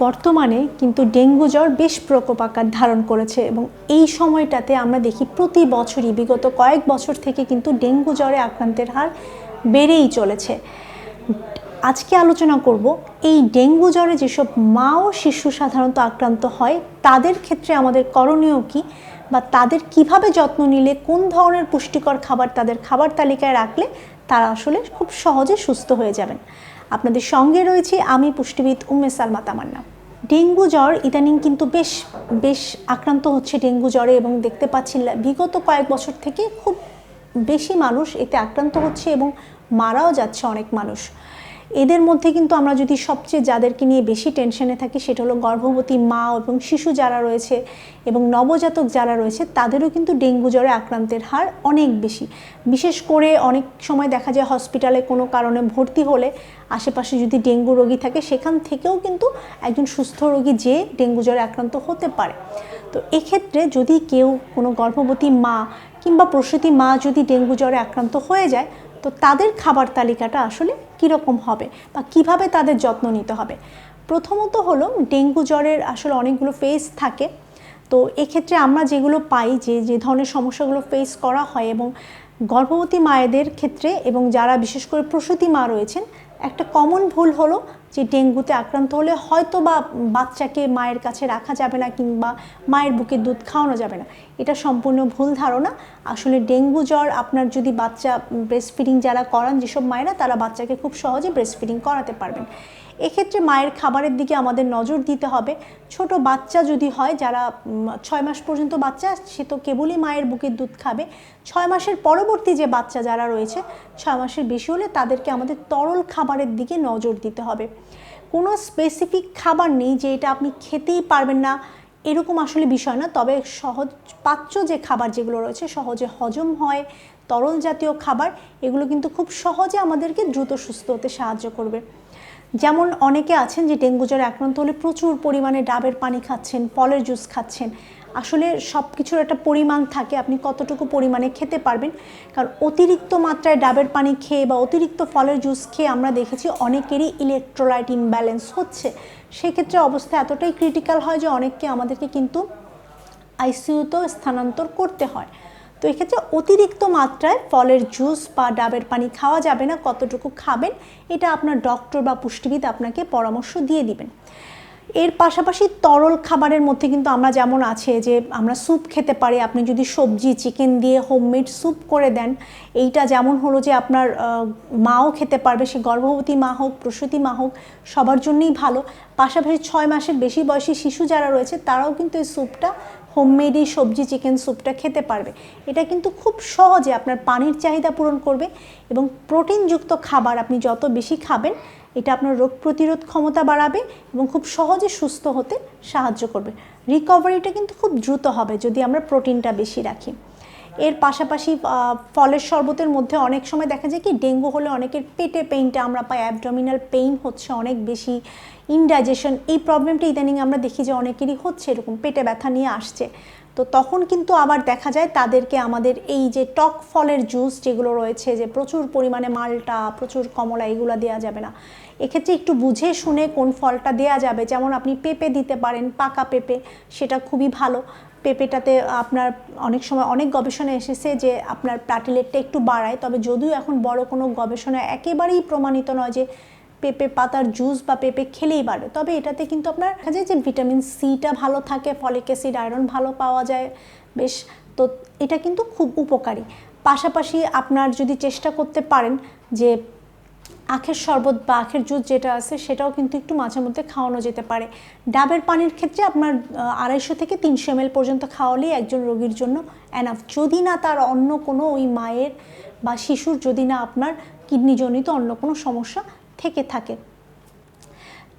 বর্তমানে কিন্তু ডেঙ্গু জ্বর বেশ প্রকোপ আকার ধারণ করেছে এবং এই সময়টাতে আমরা দেখি প্রতি বছরই বিগত কয়েক বছর থেকে কিন্তু ডেঙ্গু জ্বরে আক্রান্তের হার বেড়েই চলেছে। আজকে আলোচনা করব এই ডেঙ্গু জ্বরে যেসব মা ও শিশু সাধারণত আক্রান্ত হয়, তাদের ক্ষেত্রে আমাদের করণীয় কি বা তাদের কীভাবে যত্ন নিলে, কোন ধরনের পুষ্টিকর খাবার তাদের খাবার তালিকায় রাখলে তারা আসলে খুব সহজে সুস্থ হয়ে যাবেন। আপনাদের সঙ্গে রয়েছে আমি পুষ্টিবিদ উম্মে সালমা ডেঙ্গু জ্বর ইদানিং কিন্তু বেশ বেশ আক্রান্ত হচ্ছে ডেঙ্গু জ্বরে এবং দেখতে পাচ্ছি বিগত কয়েক বছর থেকে খুব বেশি মানুষ এতে আক্রান্ত হচ্ছে এবং মারাও যাচ্ছে অনেক মানুষ। এদের মধ্যে কিন্তু আমরা যদি সবচেয়ে যাদেরকে নিয়ে বেশি টেনশনে থাকি, সেটা হলো গর্ভবতী মা এবং শিশু যারা রয়েছে এবং নবজাতক যারা রয়েছে, তাদেরও কিন্তু ডেঙ্গু জ্বরে আক্রান্তের হার অনেক বেশি। বিশেষ করে অনেক সময় দেখা যায় হসপিটালে কোনো কারণে ভর্তি হলে আশেপাশে যদি ডেঙ্গু রোগী থাকে, সেখান থেকেও কিন্তু একজন সুস্থ রোগী যে ডেঙ্গু জ্বরে আক্রান্ত হতে পারে। তো এক্ষেত্রে যদি কেউ কোনো গর্ভবতী মা কিংবা প্রসূতি মা যদি ডেঙ্গু জ্বরে আক্রান্ত হয়ে যায় তো তাদের খাবার তালিকাটা আসলে কীরকম হবে বা কীভাবে তাদের যত্ন নিতে হবে? প্রথমত হলো ডেঙ্গু জ্বরের আসলে অনেকগুলো ফেস থাকে। তো এক্ষেত্রে আমরা যেগুলো পাই যে যে ধরনের সমস্যাগুলো ফেস করা হয় এবং গর্ভবতী মায়েদের ক্ষেত্রে এবং যারা বিশেষ করে প্রসূতি মা রয়েছেন, একটা কমন ভুল হলো যে ডেঙ্গুতে আক্রান্ত হলে হয়তো বা বাচ্চাকে মায়ের কাছে রাখা যাবে না কিংবা মায়ের বুকে দুধ খাওয়ানো যাবে না। এটা সম্পূর্ণ ভুল ধারণা। আসলে ডেঙ্গু জ্বর আপনার যদি বাচ্চা ব্রেস্ট ফিডিং যারা করান, যেসব মায়েরা, তারা বাচ্চাকে খুব সহজে ব্রেস্ট ফিডিং করাতে পারবেন। এক্ষেত্রে মায়ের খাবারের দিকে আমাদের নজর দিতে হবে। ছোট বাচ্চা যদি হয়, যারা ছয় মাস পর্যন্ত বাচ্চা, সে তো কেবলই মায়ের বুকের দুধ খাবে। ছয় মাসের পরবর্তী যে বাচ্চা যারা রয়েছে, ছয় মাসের বেশি হলে তাদেরকে আমাদের তরল খাবারের দিকে নজর দিতে হবে। কোনো স্পেসিফিক খাবার নেই যে এটা আপনি খেতেই পারবেন না, এরকম আসলে বিষয় না। তবে সহজ, পাচ্য যে খাবার যেগুলো রয়েছে, সহজে হজম হয়, তরল জাতীয় খাবার, এগুলো কিন্তু খুব সহজে আমাদেরকে দ্রুত সুস্থ হতে সাহায্য করবে। যেমন অনেকে আছেন যে ডেঙ্গু জ্বরে আক্রান্ত হলে প্রচুর পরিমাণে ডাবের পানি খাচ্ছেন, ফলের জুস খাচ্ছেন। আসলে সব কিছুর একটা পরিমাণ থাকে, আপনি কতটুকু পরিমাণে খেতে পারবেন। কারণ অতিরিক্ত মাত্রায় ডাবের পানি খেয়ে বা অতিরিক্ত ফলের জুস খেয়ে আমরা দেখেছি অনেকেরই ইলেকট্রোলাইট ইমব্যালেন্স হচ্ছে। সেক্ষেত্রে অবস্থা এতটাই ক্রিটিক্যাল হয় যে অনেককে আমাদেরকে কিন্তু আইসিইউতেও স্থানান্তর করতে হয়। তো এক্ষেত্রে অতিরিক্ত মাত্রায় ফলের জুস বা ডাবের পানি খাওয়া যাবে না, কতটুকু খাবেন, এটা আপনার ডক্টর বা পুষ্টিবিদ আপনাকে পরামর্শ দিয়ে দিবেন। এর পাশাপাশি তরল খাবারের মধ্যে কিন্তু আমরা যেমন আছে যে আমরা স্যুপ খেতে পারি, আপনি যদি সবজি, চিকেন দিয়ে হোমমেড স্যুপ করে দেন, এইটা যেমন হলো যে আপনার মাও খেতে পারবে, সে গর্ভবতী মা হোক, প্রসূতি মা হোক, সবার জন্যই ভালো। পাশাপাশি ছয় মাসের বেশি বয়সী শিশু যারা রয়েছে, তারাও কিন্তু এই স্যুপটা হোমমেডই সবজি চিকেন স্যুপটা খেতে পারবে। এটা কিন্তু খুব সহজে আপনার পানির চাহিদা পূরণ করবে এবং প্রোটিনযুক্ত খাবার আপনি যত বেশি খাবেন, এটা আপনার রোগ প্রতিরোধ ক্ষমতা বাড়াবে এবং খুব সহজে সুস্থ হতে সাহায্য করবে। রিকভারিটা কিন্তু খুব দ্রুত হবে যদি আমরা প্রোটিনটা বেশি রাখি। এর পাশাপাশি ফলের শরবতের মধ্যে অনেক সময় দেখা যায় কি, ডেঙ্গু হলে অনেকের পেটে পেইনটা আমরা পাই অ্যাবডোমিনাল পেইন হচ্ছে অনেক বেশি ইনডাইজেশন এই প্রবলেমটা ইদানিং আমরা দেখি যে অনেকেরই হচ্ছে, এরকম পেটে ব্যথা নিয়ে আসছে। তো তখন কিন্তু আবার দেখা যায় তাদেরকে আমাদের এই যে টক ফলের জুস যেগুলো রয়েছে, যে প্রচুর পরিমাণে মালটা, প্রচুর কমলা, এগুলো দেওয়া যাবে না। এক্ষেত্রে একটু বুঝে শুনে কোন ফলটা দেওয়া যাবে, যেমন আপনি পেঁপে দিতে পারেন, পাকা পেঁপে, সেটা খুবই ভালো। পেঁপেটাতে আপনার অনেক সময় অনেক গবেষণা এসেছে যে আপনার প্লাটিলেটটা একটু বাড়ায়, তবে যদিও এখন বড় কোনো গবেষণা একেবারেই প্রমাণিত নয় যে পেঁপে পাতার জুস বা পেঁপে খেলেই বাড়বে তবে এটাতে কিন্তু আপনার দেখা যায় যে ভিটামিন সিটা ভালো থাকে, ফলিক অ্যাসিড আয়রন ভালো পাওয়া যায়, বেশ। তো এটা কিন্তু খুব উপকারী। পাশাপাশি আপনার যদি চেষ্টা করতে পারেন যে আখের শরবত বা আখের জুস যেটা আছে সেটাও কিন্তু একটু মাঝে মধ্যে খাওয়ানো যেতে পারে। ডাবের পানির ক্ষেত্রে আপনার আড়াইশো থেকে তিনশো এম পর্যন্ত খাওয়ালেই একজন রোগীর জন্য অ্যানাফ যদি না তার অন্য কোনো ওই মায়ের বা শিশুর যদি না আপনার কিডনিজনিত অন্য কোনো সমস্যা থেকে থাকে।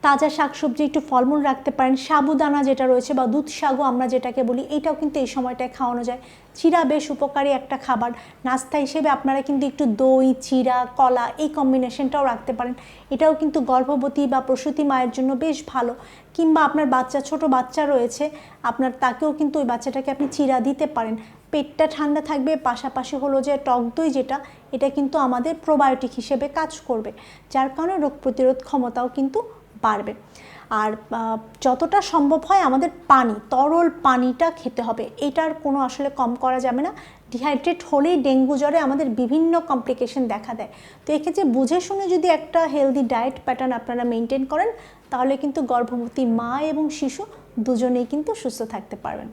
তাজা শাকসবজি একটু ফলমূল রাখতে পারেন, সাবুদানা যেটা রয়েছে বা দুধ সাগু আমরা যেটাকে বলি, এটাও কিন্তু এই সময়টায় খাওয়ানো যায়। চিরা বেশ উপকারী একটা খাবার। নাস্তা হিসেবে আপনারা কিন্তু একটু দই, চিরা, কলা এই কম্বিনেশনটাও রাখতে পারেন। এটাও কিন্তু গর্ভবতী বা প্রসূতি মায়ের জন্য বেশ ভালো। কিংবা আপনার বাচ্চা, ছোট বাচ্চা রয়েছে, আপনার তাকেও কিন্তু ওই বাচ্চাটাকে আপনি চিরা দিতে পারেন। পেটটা ঠান্ডা থাকবে, পাশাপাশি হলো যে টক দই যেটা, এটা কিন্তু আমাদের প্রোবায়োটিক হিসেবে কাজ করবে। যার কারণে রোগ প্রতিরোধ ক্ষমতাও কিন্তু বাড়বে। আর যতটা সম্ভব হয় আমাদের পানি, তরল পানিটা খেতে হবে। এটার কোনো আসলে কম করা যাবে না। ডিহাইড্রেট হলেই ডেঙ্গু জ্বরে আমাদের বিভিন্ন কমপ্লিকেশন দেখা দেয়। তো এক্ষেত্রে বুঝে শুনে যদি একটা হেলদি ডায়েট প্যাটার্ন আপনারা মেনটেন করেন, তাহলে কিন্তু গর্ভবতী মা এবং শিশু দুজনেই কিন্তু সুস্থ থাকতে পারবেন।